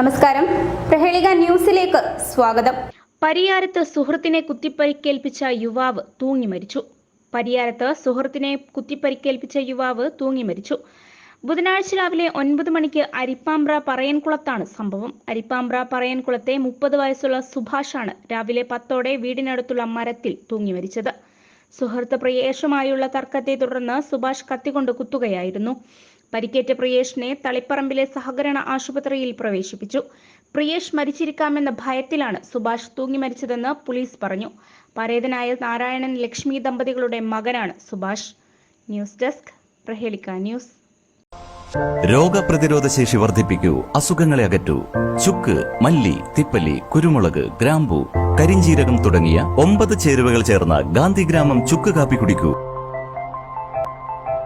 നമസ്കാരം. പ്രഹേളിക ന്യൂസിലേക്ക് സ്വാഗതം. പരിയാരത്ത് സുഹൃത്തിനെ കുത്തിപ്പരിക്കേൽപ്പിച്ച യുവാവ് തൂങ്ങി മരിച്ചു. പരിയാരത്ത് സുഹൃത്തിനെ കുത്തിപ്പരിക്കേൽപ്പിച്ച യുവാവ് തൂങ്ങി മരിച്ചു. ബുധനാഴ്ച രാവിലെ ഒൻപത് മണിക്ക് അരിപ്പാമ്പ്ര പറയൻകുളത്താണ് സംഭവം. അരിപ്പാമ്പ്ര പറയൻകുളത്തെ മുപ്പത് വയസ്സുള്ള സുഭാഷാണ് രാവിലെ പത്തോടെ വീടിനടുത്തുള്ള മരത്തിൽ തൂങ്ങി മരിച്ചത്. സുഹൃത്ത് പ്രിയേഷുമായുള്ള തർക്കത്തെ തുടർന്ന് സുഭാഷ് കത്തിക്കൊണ്ട് കുത്തുകയായിരുന്നു. പരിക്കേറ്റ പ്രിയേഷിനെ തളിപ്പറമ്പിലെ സഹകരണ ആശുപത്രിയിൽ പ്രവേശിപ്പിച്ചു. പ്രിയേഷ് മരിച്ചിരിക്കാമെന്ന ഭയത്തിലാണ് സുഭാഷ് തൂങ്ങി മരിച്ചതെന്ന് പോലീസ് പറഞ്ഞു. പരേതനായ നാരായണൻ ലക്ഷ്മി ദമ്പതികളുടെ മകനാണ് Subhash. News desk Prahelika news. രോഗപ്രതിരോധ ശേഷി വർദ്ധിപ്പിക്കൂ. അസുഖങ്ങളെ അകറ്റൂ. ചുക്ക് മല്ലി തിപ്പല്ലി കുരുമുളക് ഗ്രാമ്പു കരിഞ്ചീരകം തുടങ്ങിയ ഒമ്പത് ചേരുവകൾ ചേർന്ന ഗാന്ധിഗ്രാമം ചുക്ക് കാപ്പി കുടിക്കൂ.